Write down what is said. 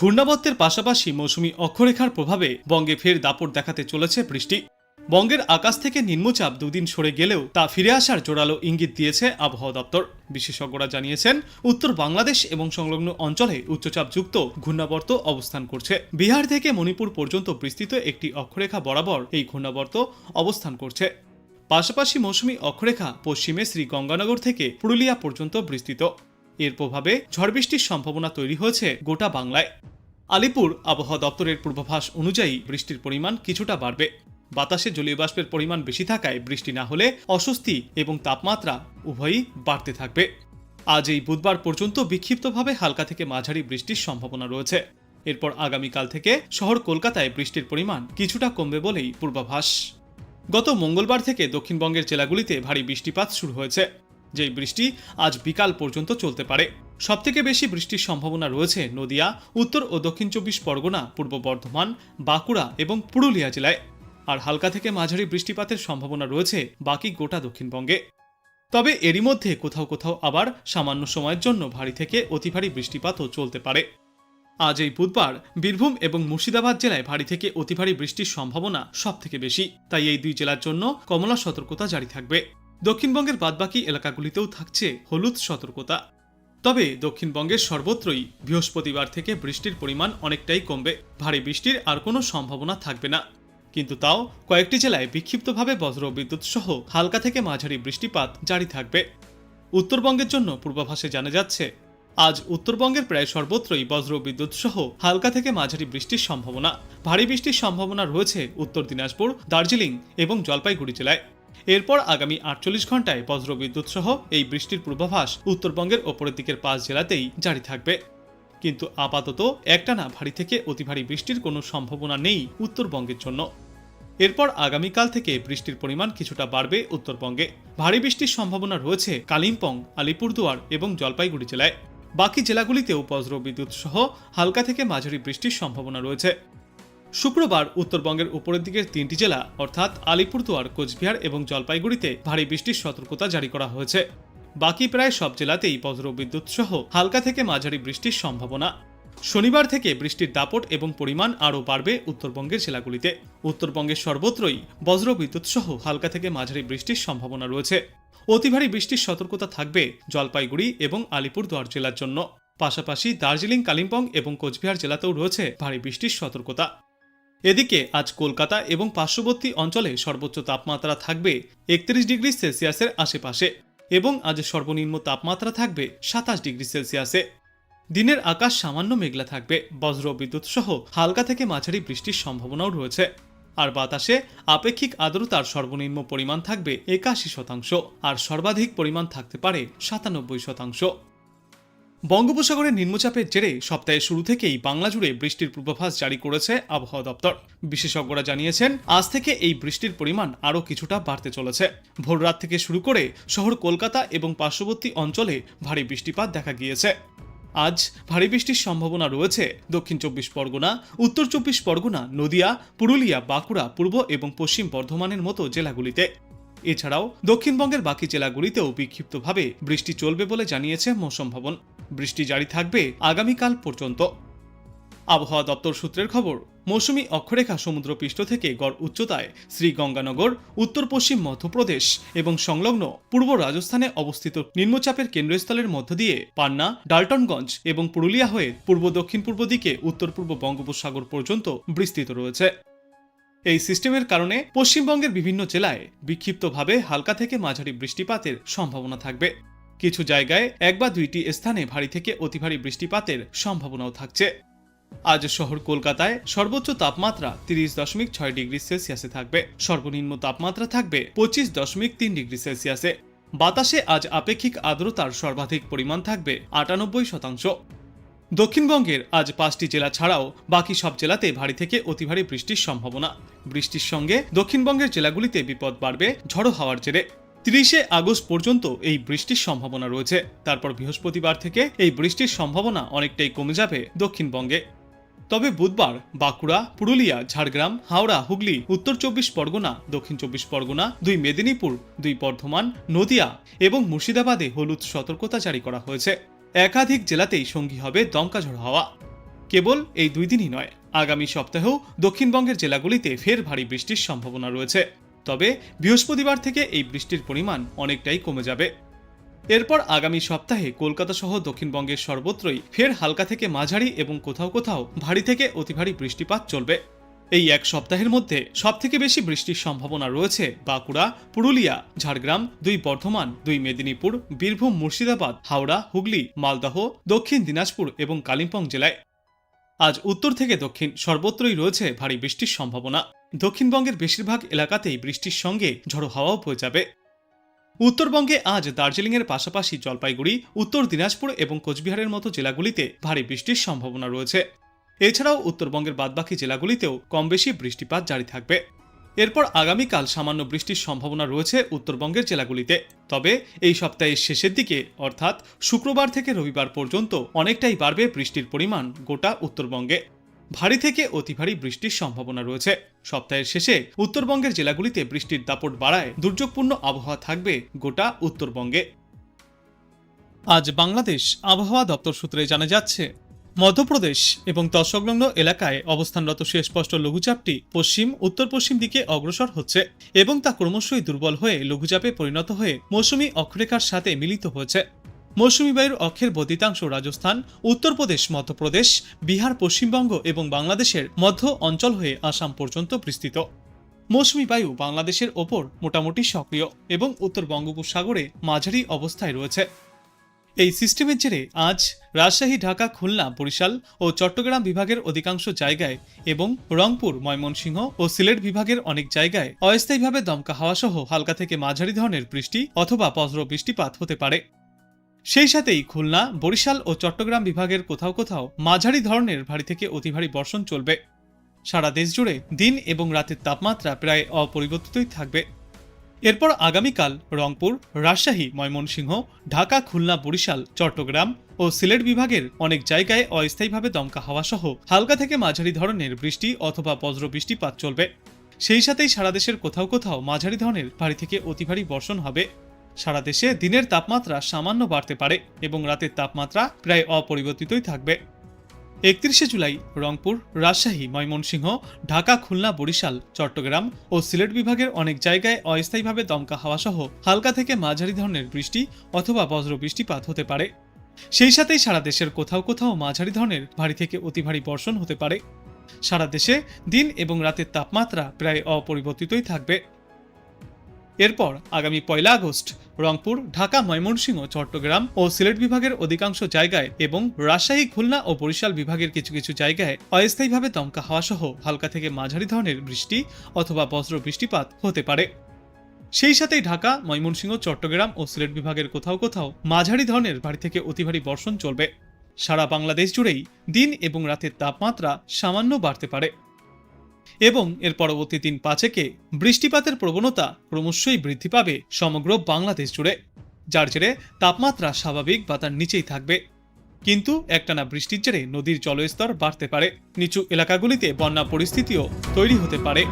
ঘূর্ণাবর্তের পাশাপাশি মৌসুমি অক্ষরেখার প্রভাবে বঙ্গে ফের দাপট দেখাতে চলেছে বৃষ্টি। বঙ্গের আকাশ থেকে নিম্নচাপ দুদিন সরে গেলেও তা ফিরে আসার জোরালো ইঙ্গিত দিয়েছে আবহাওয়া দপ্তর। বিশেষজ্ঞরা জানিয়েছেন, উত্তর বাংলাদেশ এবং সংলগ্ন অঞ্চলে উচ্চচাপযুক্ত ঘূর্ণাবর্ত অবস্থান করছে। বিহার থেকে মণিপুর পর্যন্ত বিস্তৃত একটি অক্ষরেখা বরাবর এই ঘূর্ণাবর্ত অবস্থান করছে। পাশাপাশি মৌসুমি অক্ষরেখা পশ্চিমে শ্রী গঙ্গানগর থেকে পুরুলিয়া পর্যন্ত বিস্তৃত। এর প্রভাবে ঝড় বৃষ্টির সম্ভাবনা তৈরি হয়েছে গোটা বাংলায়। আলিপুর আবহাওয়া দপ্তরের পূর্বাভাস অনুযায়ী বৃষ্টির পরিমাণ কিছুটা বাড়বে। বাতাসে জলীয় বাষ্পের পরিমাণ বেশি থাকায় বৃষ্টি না হলে অস্বস্তি এবং তাপমাত্রা উভয়ই বাড়তে থাকবে। আজ এই বুধবার পর্যন্ত বিক্ষিপ্তভাবে হালকা থেকে মাঝারি বৃষ্টির সম্ভাবনা রয়েছে। এরপর আগামীকাল থেকে শহর কলকাতায় বৃষ্টির পরিমাণ কিছুটা কমবে বলেই পূর্বাভাস। গত মঙ্গলবার থেকে দক্ষিণবঙ্গের জেলাগুলিতে ভারী বৃষ্টিপাত শুরু হয়েছে। যেই বৃষ্টি আজ বিকাল পর্যন্ত চলতে পারে। সবথেকে বেশি বৃষ্টির সম্ভাবনা রয়েছে নদিয়া, উত্তর ও দক্ষিণ চব্বিশ পরগনা, পূর্ব বর্ধমান, বাঁকুড়া এবং পুরুলিয়া জেলায়। আর হালকা থেকে মাঝারি বৃষ্টিপাতের সম্ভাবনা রয়েছে বাকি গোটা দক্ষিণবঙ্গে। তবে এরই মধ্যে কোথাও কোথাও আবার সামান্য সময়ের জন্য ভারী থেকে অতি ভারী বৃষ্টিপাতও চলতে পারে। আজ এই বুধবার বীরভূম এবং মুর্শিদাবাদ জেলায় ভারী থেকে অতি ভারী বৃষ্টির সম্ভাবনা সবথেকে বেশি। তাই এই দুই জেলার জন্য কমলা সতর্কতা জারি থাকবে। দক্ষিণবঙ্গের বাদবাকি এলাকাগুলিতেও থাকছে হলুদ সতর্কতা। তবে দক্ষিণবঙ্গের সর্বত্রই বৃহস্পতিবার থেকে বৃষ্টির পরিমাণ অনেকটাই কমবে। ভারী বৃষ্টির আর কোনো সম্ভাবনা থাকবে না। কিন্তু তাও কয়েকটি জেলায় বিক্ষিপ্তভাবে বজ্র বিদ্যুৎ সহ হালকা থেকে মাঝারি বৃষ্টিপাত জারি থাকবে। উত্তরবঙ্গের জন্য পূর্বাভাসে জানা যাচ্ছে, আজ উত্তরবঙ্গের প্রায় সর্বত্রই বজ্র বিদ্যুৎ সহ হালকা থেকে মাঝারি বৃষ্টির সম্ভাবনা। ভারী বৃষ্টির সম্ভাবনা রয়েছে উত্তর দিনাজপুর, দার্জিলিং এবং জলপাইগুড়ি জেলায়। এরপর আগামী আটচল্লিশ ঘন্টায় বজ্র বিদ্যুৎ সহ এই বৃষ্টির পূর্বাভাস উত্তরবঙ্গের ওপরের দিকের পাঁচ জেলাতেই জারি থাকবে। কিন্তু আপাতত একটানা ভারী থেকে অতি ভারী বৃষ্টির কোনো সম্ভাবনা নেই উত্তরবঙ্গের জন্য। এরপর আগামীকাল থেকে বৃষ্টির পরিমাণ কিছুটা বাড়বে উত্তরবঙ্গে। ভারী বৃষ্টির সম্ভাবনা রয়েছে কালিম্পং, আলিপুরদুয়ার এবং জলপাইগুড়ি জেলায়। বাকি জেলাগুলিতেও বজ্র বিদ্যুৎ সহ হালকা থেকে মাঝারি বৃষ্টির সম্ভাবনা রয়েছে। শুক্রবার উত্তরবঙ্গের উপরের দিকের তিনটি জেলা, অর্থাৎ আলিপুরদুয়ার, কোচবিহার এবং জলপাইগুড়িতে ভারী বৃষ্টির সতর্কতা জারি করা হয়েছে। বাকি প্রায় সব জেলাতেই বজ্র বিদ্যুৎ সহ হালকা থেকে মাঝারি বৃষ্টির সম্ভাবনা। শনিবার থেকে বৃষ্টির দাপট এবং পরিমাণ আরও বাড়বে উত্তরবঙ্গের জেলাগুলিতে। উত্তরবঙ্গের সর্বত্রই বজ্র বিদ্যুৎ সহ হালকা থেকে মাঝারি বৃষ্টির সম্ভাবনা রয়েছে। অতি ভারী বৃষ্টির সতর্কতা থাকবে জলপাইগুড়ি এবং আলিপুরদুয়ার জেলার জন্য। পাশাপাশি দার্জিলিং, কালিম্পং এবং কোচবিহার জেলাতেও রয়েছে ভারী বৃষ্টির সতর্কতা। এদিকে আজ কলকাতা এবং পার্শ্ববর্তী অঞ্চলে সর্বোচ্চ তাপমাত্রা থাকবে একত্রিশ ডিগ্রি সেলসিয়াসের আশেপাশে এবং আজ সর্বনিম্ন তাপমাত্রা থাকবে সাতাশ ডিগ্রি সেলসিয়াসে। দিনের আকাশ সামান্য মেঘলা থাকবে বজ্র বিদ্যুৎ সহ হালকা থেকে মাঝারি বৃষ্টির সম্ভাবনাও রয়েছে। আর বাতাসে আপেক্ষিক আর্দ্রতার সর্বনিম্ন পরিমাণ থাকবে একাশি শতাংশ, আর সর্বাধিক পরিমাণ থাকতে পারে সাতানব্বই শতাংশ। বঙ্গোপসাগরের নিম্নচাপের জেরে সপ্তাহের শুরু থেকেই বাংলা জুড়ে বৃষ্টির পূর্বাভাস জারি করেছে আবহাওয়া দপ্তর। বিশেষজ্ঞরা জানিয়েছেন, আজ থেকে এই বৃষ্টির পরিমাণ আরও কিছুটা বাড়তে চলেছে। ভোর রাত থেকে শুরু করে শহর কলকাতা এবং পার্শ্ববর্তী অঞ্চলে ভারী বৃষ্টিপাত দেখা গিয়েছে। আজ ভারী বৃষ্টির সম্ভাবনা রয়েছে দক্ষিণ চব্বিশ পরগনা, উত্তর চব্বিশ পরগনা, নদিয়া, পুরুলিয়া, বাঁকুড়া, পূর্ব এবং পশ্চিম বর্ধমানের মতো জেলাগুলিতে। এছাড়াও দক্ষিণবঙ্গের বাকি জেলাগুলিতেও বিক্ষিপ্তভাবে বৃষ্টি চলবে বলে জানিয়েছে মৌসম ভবন। বৃষ্টি জারি থাকবে আগামীকাল পর্যন্ত। আবহাওয়া দপ্তর সূত্রের খবর, মৌসুমী অক্ষরেখা সমুদ্রপৃষ্ঠ থেকে গড় উচ্চতায় শ্রীগঙ্গানগর, উত্তর পশ্চিম মধ্যপ্রদেশ এবং সংলগ্ন পূর্ব রাজস্থানে অবস্থিত নিম্নচাপের কেন্দ্রস্থলের মধ্য দিয়ে পান্না, ডাল্টনগঞ্জ এবং পুরুলিয়া হয়ে পূর্ব দক্ষিণ পূর্ব দিকে উত্তর পূর্ব বঙ্গোপসাগর পর্যন্ত বিস্তৃত রয়েছে। এই সিস্টেমের কারণে পশ্চিমবঙ্গের বিভিন্ন জেলায় বিক্ষিপ্তভাবে হালকা থেকে মাঝারি বৃষ্টিপাতের সম্ভাবনা থাকবে। কিছু জায়গায় এক বা দুইটি স্থানে ভারী থেকে অতি ভারী বৃষ্টিপাতের সম্ভাবনাও থাকছে। আজ শহর কলকাতায় সর্বোচ্চ তাপমাত্রা তিরিশ দশমিক ছয় ডিগ্রি সেলসিয়াসে থাকবে। সর্বনিম্ন তাপমাত্রা থাকবে পঁচিশ দশমিক তিন ডিগ্রি সেলসিয়াসে। বাতাসে আজ আপেক্ষিক আর্দ্রতার সর্বাধিক পরিমাণ থাকবে আটানব্বই শতাংশ। দক্ষিণবঙ্গের আজ পাঁচটি জেলা ছাড়াও বাকি সব জেলাতে ভারী থেকে অতি ভারী বৃষ্টির সম্ভাবনা। বৃষ্টির সঙ্গে দক্ষিণবঙ্গের জেলাগুলিতে বিপদ বাড়বে ঝড়ো হাওয়ার জেরে। তিরিশে আগস্ট পর্যন্ত এই বৃষ্টির সম্ভাবনা রয়েছে। তারপর বৃহস্পতিবার থেকে এই বৃষ্টির সম্ভাবনা অনেকটাই কমে যাবে দক্ষিণবঙ্গে। তবে বুধবার বাঁকুড়া, পুরুলিয়া, ঝাড়গ্রাম, হাওড়া, হুগলি, উত্তর চব্বিশ পরগনা, দক্ষিণ চব্বিশ পরগনা, দুই মেদিনীপুর, দুই বর্ধমান, নদিয়া এবং মুর্শিদাবাদে হলুদ সতর্কতা জারি করা হয়েছে। একাধিক জেলাতেই সঙ্গী হবে দমকা ঝড় হাওয়া। কেবল এই দুই দিনই নয়, আগামী সপ্তাহেও দক্ষিণবঙ্গের জেলাগুলিতে ফের ভারী বৃষ্টির সম্ভাবনা রয়েছে। তবে বৃহস্পতিবার থেকে এই বৃষ্টির পরিমাণ অনেকটাই কমে যাবে। এরপর আগামী সপ্তাহে কলকাতা সহ দক্ষিণবঙ্গের সর্বত্রই ফের হালকা থেকে মাঝারি এবং কোথাও কোথাও ভারী থেকে অতি ভারী বৃষ্টিপাত চলবে। এই এক সপ্তাহের মধ্যে সবথেকে বেশি বৃষ্টির সম্ভাবনা রয়েছে বাঁকুড়া, পুরুলিয়া, ঝাড়গ্রাম, দুই বর্ধমান, দুই মেদিনীপুর, বীরভূম, মুর্শিদাবাদ, হাওড়া, হুগলি, মালদহ, দক্ষিণ দিনাজপুর এবং কালিম্পং জেলায়। আজ উত্তর থেকে দক্ষিণ সর্বত্রই রয়েছে ভারী বৃষ্টির সম্ভাবনা। দক্ষিণবঙ্গের বেশিরভাগ এলাকাতেই বৃষ্টির সঙ্গে ঝড়ো হাওয়াও বয়ে যাবে। উত্তরবঙ্গে আজ দার্জিলিংয়ের পাশাপাশি জলপাইগুড়ি, উত্তর দিনাজপুর এবং কোচবিহারের মতো জেলাগুলিতে ভারী বৃষ্টির সম্ভাবনা রয়েছে। এছাড়াও উত্তরবঙ্গের বাদবাকি জেলাগুলিতেও কম বেশি বৃষ্টিপাত জারি থাকবে। এরপর আগামীকাল সামান্য বৃষ্টির সম্ভাবনা রয়েছে উত্তরবঙ্গের জেলাগুলিতে। তবে এই সপ্তাহের শেষের দিকে, অর্থাৎ শুক্রবার থেকে রবিবার পর্যন্ত, অনেকটাই বাড়বে বৃষ্টির পরিমাণ গোটা উত্তরবঙ্গে। ভারী থেকে অতি ভারী বৃষ্টির সম্ভাবনা রয়েছে। সপ্তাহের শেষে উত্তরবঙ্গের জেলাগুলিতে বৃষ্টির দাপট বাড়ায় দুর্যোগপূর্ণ আবহাওয়া থাকবে গোটা উত্তরবঙ্গে। আজ বাংলাদেশ আবহাওয়া দপ্তর সূত্রে জানা যাচ্ছে, মধ্যপ্রদেশ এবং তৎসংলগ্ন এলাকায় অবস্থানরত সুস্পষ্ট লঘুচাপটি পশ্চিম উত্তর পশ্চিম দিকে অগ্রসর হচ্ছে এবং তা ক্রমশই দুর্বল হয়ে লঘুচাপে পরিণত হয়ে মৌসুমী অক্ষরেখার সাথে মিলিত হয়েছে। মৌসুমী বায়ুর অক্ষের বদ্ধিতাংশ রাজস্থান, উত্তরপ্রদেশ, মধ্যপ্রদেশ, বিহার, পশ্চিমবঙ্গ এবং বাংলাদেশের মধ্য অঞ্চল হয়ে আসাম পর্যন্ত বিস্তৃত। মৌসুমী বায়ু বাংলাদেশের ওপর মোটামুটি সক্রিয় এবং উত্তর বঙ্গোপসাগরে মাঝারি অবস্থায় রয়েছে। এই সিস্টেমের জেরে আজ রাজশাহী, ঢাকা, খুলনা, বরিশাল ও চট্টগ্রাম বিভাগের অধিকাংশ জায়গায় এবং রংপুর, ময়মনসিংহ ও সিলেট বিভাগের অনেক জায়গায় অস্থায়ীভাবে দমকা হাওয়া সহ হালকা থেকে মাঝারি ধরনের বৃষ্টি অথবা বজ্র বৃষ্টিপাত হতে পারে। সেই সাথেই খুলনা, বরিশাল ও চট্টগ্রাম বিভাগের কোথাও কোথাও মাঝারি ধরনের ভারী থেকে অতি ভারী বর্ষণ চলবে। সারা দেশ জুড়ে দিন এবং রাতের তাপমাত্রা প্রায় অপরিবর্তিতই থাকবে। এরপর আগামীকাল রংপুর, রাজশাহী, ময়মনসিংহ, ঢাকা, খুলনা, বরিশাল, চট্টগ্রাম ও সিলেট বিভাগের অনেক জায়গায় অস্থায়ীভাবে দমকা হাওয়া সহ হালকা থেকে মাঝারি ধরনের বৃষ্টি অথবা বজ্র বৃষ্টিপাত চলবে। সেই সাথেই সারা দেশের কোথাও কোথাও মাঝারি ধরনের ভারী থেকে অতি ভারী বর্ষণ হবে। সারা দেশে দিনের তাপমাত্রা সামান্য বাড়তে পারে এবং রাতের তাপমাত্রা প্রায় অপরিবর্তিতই থাকবে। একত্রিশে জুলাই, রংপুর, রাজশাহী, ময়মনসিংহ, ঢাকা, খুলনা, বরিশাল, চট্টগ্রাম ও সিলেট বিভাগের অনেক জায়গায় অস্থায়ীভাবে দমকা হাওয়া সহ হালকা থেকে মাঝারি ধরনের বৃষ্টি অথবা বজ্র বৃষ্টিপাত হতে পারে। সেই সাথেই সারা দেশের কোথাও কোথাও মাঝারি ধরনের ভারী থেকে অতি ভারী বর্ষণ হতে পারে। সারা দেশে দিন এবং রাতের তাপমাত্রা প্রায় অপরিবর্তিতই থাকবে। এরপর আগামী পয়লা আগস্ট রংপুর, ঢাকা, ময়মনসিংহ, চট্টগ্রাম ও সিলেট বিভাগের অধিকাংশ জায়গায় এবং রাজশাহী, খুলনা ও বরিশাল বিভাগের কিছু কিছু জায়গায় অস্থায়ীভাবে দমকা হাওয়া সহ হালকা থেকে মাঝারি ধরনের বৃষ্টি অথবা বজ্র বৃষ্টিপাত হতে পারে। সেই সাথেই ঢাকা, ময়মনসিংহ, চট্টগ্রাম ও সিলেট বিভাগের কোথাও কোথাও মাঝারি ধরনের ভারী থেকে অতি ভারী বর্ষণ চলবে। সারা বাংলাদেশ জুড়েই দিন এবং রাতের তাপমাত্রা সামান্য বাড়তে পারে। এবং এর পরবর্তী দিন পাঁচেকে বৃষ্টিপাতের প্রবণতা ক্রমশই বৃদ্ধি পাবে সমগ্র বাংলাদেশ জুড়ে, যার জেরে তাপমাত্রা স্বাভাবিক বা তার নিচেই থাকবে। কিন্তু একটানা বৃষ্টির জেরে নদীর জলস্তর বাড়তে পারে। নিচু এলাকাগুলিতে বন্যা পরিস্থিতিও তৈরি হতে পারে।